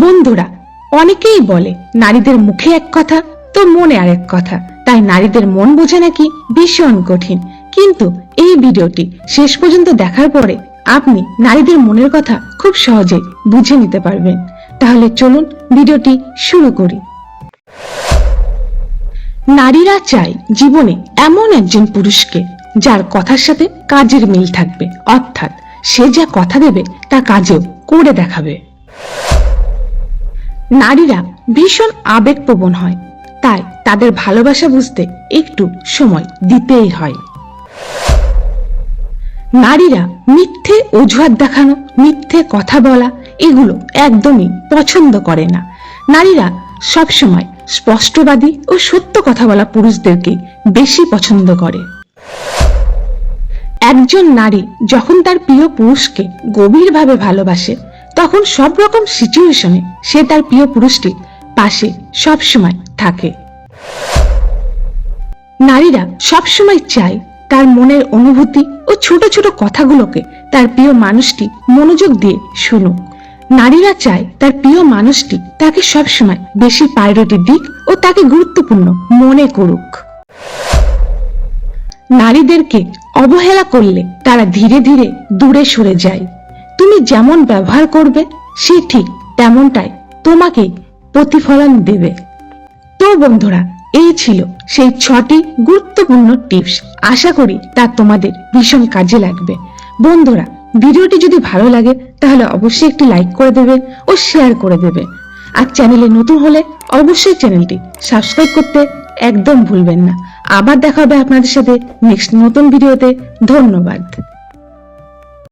বন্ধুরা, অনেকেই বলে, নারীদের মুখে এক কথা, তো মনে আরেক কথা। তাই নারীদের মন বোঝা নাকি ভীষণ কঠিন। কিন্তু এই ভিডিওটি শেষ পর্যন্ত দেখার পরে আপনি নারীদের মনের কথা খুব সহজে বুঝে নিতে পারবেন। তাহলে চলুন ভিডিওটি শুরু করি। নারীরা চায় জীবনে এমন একজন পুরুষকে যার কথার সাথে কাজের মিল থাকবে। অর্থাৎ সে যা কথা দেবে তা কাজেও করে দেখাবে। নারীরা ভীষণ আবেগপ্রবণ হয়। তাই তাদের ভালোবাসা বুঝতে একটু সময় দিতেই হয়। নারীরা মিথ্যে অজুহাত দেখানো, মিথ্যে কথা বলা এগুলো একদমই পছন্দ করে না। নারীরা সবসময় স্পষ্টবাদী ও সত্য কথা বলা পুরুষদেরকে বেশি পছন্দ করে। একজন নারী যখন তার প্রিয় পুরুষকে গভীরভাবে ভালোবাসে তখন সব রকম সিচুয়েশনে সে তার প্রিয় পুরুষটির পাশে সবসময় থাকে। নারীরা সবসময় চায় তার মনের অনুভূতি ও ছোট ছোট কথাগুলোকে তার প্রিয় মানুষটি মনোযোগ দিয়ে শুনুক। নারীরা চায় তার প্রিয় মানুষটি তাকে সবসময় বেশি প্রায়োরিটি দিক ও তাকে গুরুত্বপূর্ণ মনে করুক। নারীদেরকে অবহেলা করলে তারা ধীরে ধীরে দূরে সরে যায়। তুমি যেমন ব্যবহার করবে, সে ঠিক তেমনটাই তোমাকে প্রতিফলন দেবে। তো বন্ধুরা, এই ছিল সেই ছটি গুরুত্বপূর্ণ টিপস। আশা করি তা তোমাদের ভীষণ কাজে লাগবে। বন্ধুরা, ভিডিওটি যদি ভালো লাগে, তাহলে অবশ্যই একটি লাইক করে দেবে ও শেয়ার করে দেবে। আর চ্যানেলে নতুন হলে অবশ্যই চ্যানেলটি সাবস্ক্রাইব করতে একদম ভুলবেন না। আবার দেখা হবে আপনাদের সাথে নেক্সট নতুন ভিডিওতে। ধন্যবাদ।